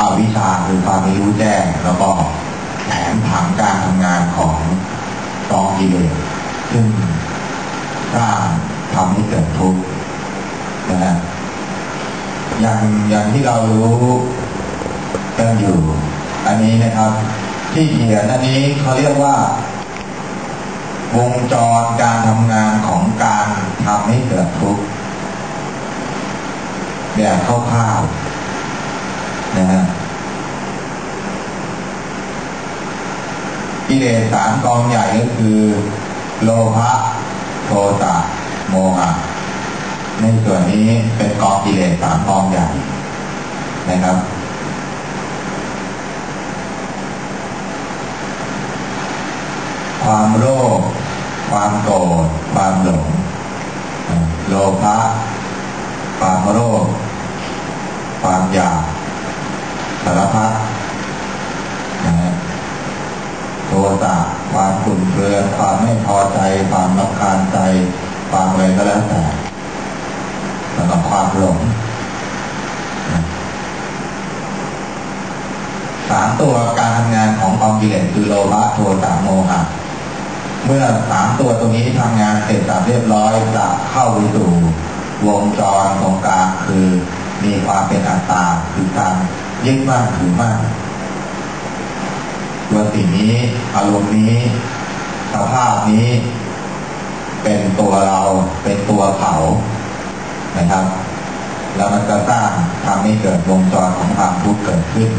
อวิชชาคือความไม่รู้แจ้ง แล้วก็แผนผังการทำงานของกองกิเลสซึ่งสร้างทำให้เกิดทุกข์นะฮะอย่างอย่างที่เรารู้กันอยู่ อันนี้นะครับ ที่เขียนอันนี้เขาเรียกว่า วงจรการทำงานของการทำให้เกิดทุกข์แบบคร่าวๆนะฮะ กิเลสสามกองใหญ่ก็คือ โลภะโทสะโมหะในส่วนนี้เป็นกองกิเลสสามกองใหญ่นะครับ ความโลภความโกรธความหลง โลภะความโลภความอยากสารพัดะความขุ่นเคืองความไม่พอใจ ความรำคาญใจ ความอะไรก็แล้วแต่แล้วก็ความหลงสามตัวการทำงานของกองกิเลสคือโลภะโทสะโมหะเมื่อสามตัวตรงนี้ทำงานเสร็จสับเรียบร้อยจะเข้าไปสู่วงจรตรงกลางคือมีความเป็นอัตตาคือการยึดมั่นถือมั่น ตัวสิ่งนี้อารมณ์นี้สภาพนี้ เป็นตัวเราเป็นตัวเขานะครับ แล้วมันจะสร้างทำให้เกิดวงจรของความทุกข์เกิดขึ้น